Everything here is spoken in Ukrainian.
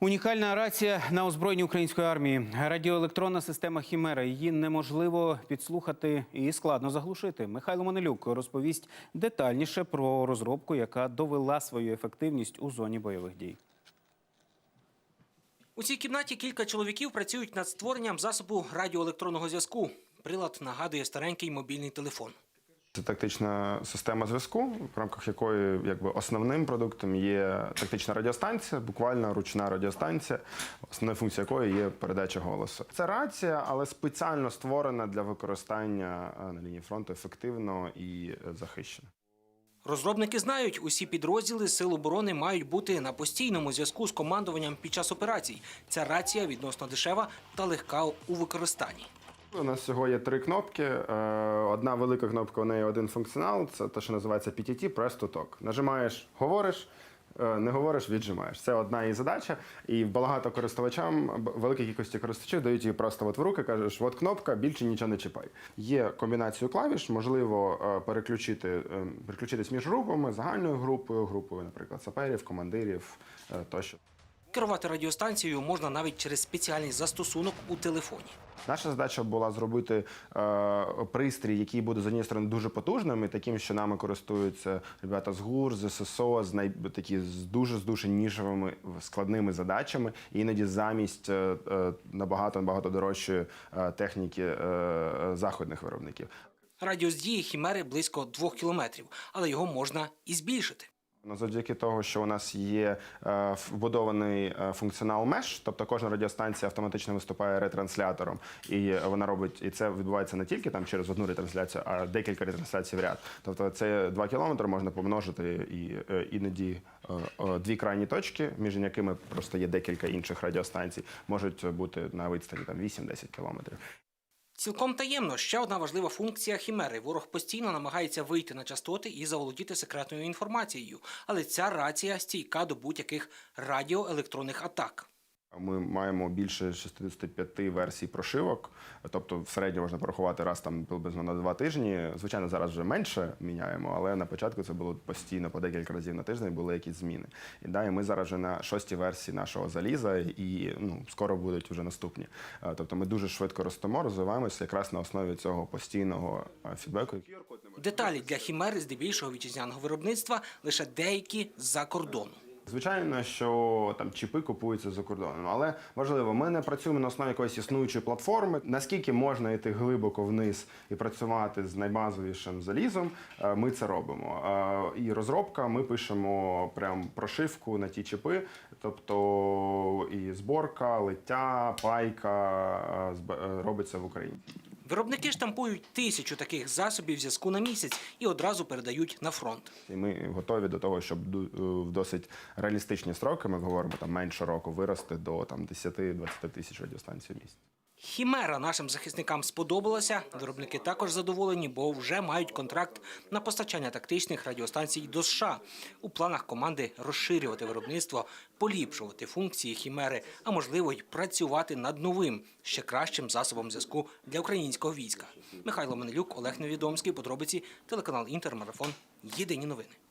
Унікальна рація на озброєнні української армії. Радіоелектронна система Хімера. Її неможливо підслухати і складно заглушити. Михайло Монелюк розповість детальніше про розробку, яка довела свою ефективність у зоні бойових дій. У цій кімнаті кілька чоловіків працюють над створенням засобу радіоелектронного зв'язку. Прилад нагадує старенький мобільний телефон. Це тактична система зв'язку, в рамках якої якби основним продуктом є тактична радіостанція, буквально ручна радіостанція, основна функція якої є передача голосу. Це рація, але спеціально створена для використання е, на лінії фронту ефективно і е, захищено. Розробники знають, усі підрозділи Сил оборони мають бути на постійному зв'язку з командуванням під час операцій. Ця рація відносно дешева та легка у використанні. У нас всього є три кнопки. Е, Одна велика кнопка, у неї один функціонал. Це те, що називається PTT, Press to Talk. Нажимаєш, говориш. е, Не говориш, віджимаєш. Це одна її задача. І багато користувачам, великій кількості користувачів дають її просто от в руки, кажеш, от кнопка, більше нічого не чіпай. Є комбінацію клавіш, можливо е, переключити, переключитись між групами, загальною групою, групою, наприклад, саперів, командирів тощо. Керувати радіостанцією можна навіть через спеціальний застосунок у телефоні. Наша задача була зробити е, пристрій, який буде з однієї сторони дуже потужним, і таким, що нами користуються ребята з ГУР, з ССО, з най, такі з дуже з дуже нішевими складними задачами, і іноді замість е, е, набагато набагато дорожчої е, техніки е, заходних виробників. Радіус дії хімери близько двох кілометрів, але його можна і збільшити. Ну, Завдяки того, що у нас є е, вбудований е, функціонал Mesh, тобто кожна радіостанція автоматично виступає ретранслятором, і вона робить, і це відбувається не тільки там через одну ретрансляцію, а декілька ретрансляцій в ряд. Тобто це 2 кілометри можна помножити і е, іноді дві крайні точки, між якими просто є декілька інших радіостанцій, можуть бути на відстані там 8-10 кілометрів. Цілком таємно ще одна важлива функція хімери. Ворог постійно намагається вийти на частоти і заволодіти секретною інформацією. Але ця рація стійка до будь-яких радіоелектронних атак. Ми маємо більше 65 версій прошивок, тобто в середньому можна порахувати раз там приблизно на два тижні. Звичайно, зараз вже менше міняємо, але на початку це було постійно по декілька разів на тиждень були якісь зміни. І да, і ми зараз вже на шостій версії нашого заліза, і ну скоро будуть вже наступні. Тобто ми дуже швидко ростемо, розвиваємося якраз на основі цього постійного фідбеку. Деталі для хімери здебільшого вітчизняного виробництва лише деякі з-за кордону. Звичайно, що там чіпи купуються за кордоном, але важливо, ми не працюємо на основі якоїсь існуючої платформи. Наскільки можна йти глибоко вниз і працювати з найбазовішим залізом, е, ми це робимо. Е, І розробка, ми пишемо прям прошивку на ті чіпи, тобто і зборка, лиття, пайка е, робиться в Україні. Виробники штампують тисячу таких засобів зв'язку на місяць і одразу передають на фронт. І ми готові до того, щоб ду- в досить реалістичні строки, ми говоримо там менше року, вирости до там 10-20 тисяч радіостанцій в місяць. Хімера нашим захисникам сподобалася. Виробники також задоволені, бо вже мають контракт на постачання тактичних радіостанцій до США. У планах команди розширювати виробництво, поліпшувати функції хімери, а можливо й працювати над новим, ще кращим засобом зв'язку для українського війська. Михайло Менелюк, Олег Невідомський, подробиці, телеканал Інтермарафон. Єдині новини.